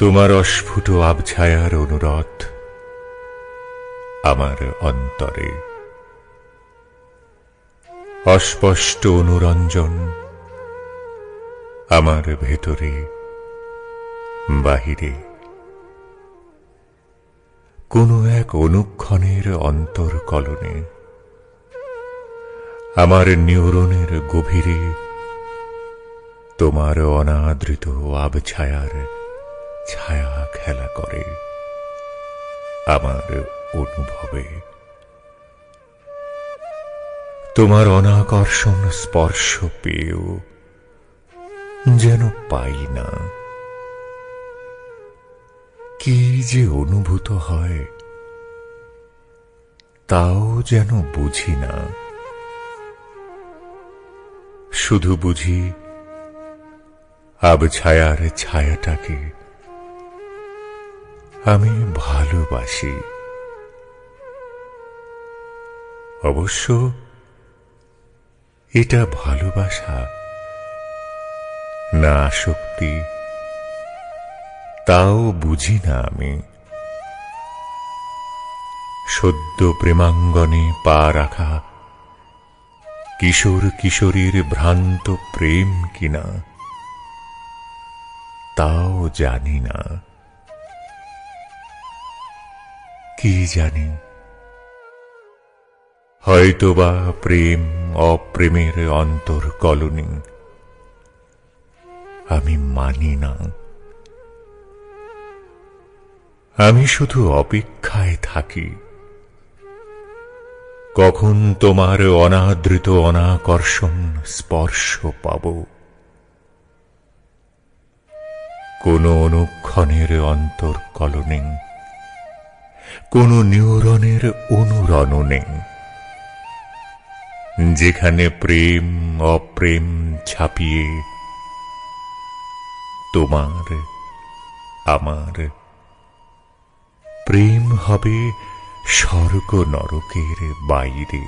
তোমার অস্ফুট আবছায়ার অনুরোধ আমার অন্তরে। অস্পষ্ট অনুরঞ্জন আমার ভেতরে, বাহিরে। কোনো এক অনুক্ষণের অন্তর্কলনে আমার নিউরনের গভীরে তোমার অনাদৃত আবছায়ার ছায়া খেলা করে আমার অনুভবে। তোমার অনাকর্ষণ স্পর্শ পেয়েও যেন পাই না। কি যে অনুভূত হয় তাও যেন বুঝি না। শুধু বুঝি আবছায়ার ছায়াটাকে আমি ভালোবাসি। অবশ্য এটা ভালোবাসা না আসক্তি তাও বুঝি না আমি। সদ্য প্রেমাঙ্গনে পা রাখা কিশোর কিশোরীর ভ্রান্ত প্রেম কিনা, তাও জানি না। কি জানি? হয়তোবা প্রেম অপ্রেমের অন্তর্কলনী আমি মানি না। আমি শুধু অপেক্ষায় থাকি। কখন তোমার অনাদৃত অনাকর্ষণ স্পর্শ পাব? কোন অনুক্ষণের অন্তর অন্তর্কলনে কোন নিউরনের অনুরণনে যেখানে প্রেম অপ্রেম ছাপিয়ে তোমার আমার প্রেম হবে স্বর্গ নরকের বাইরে।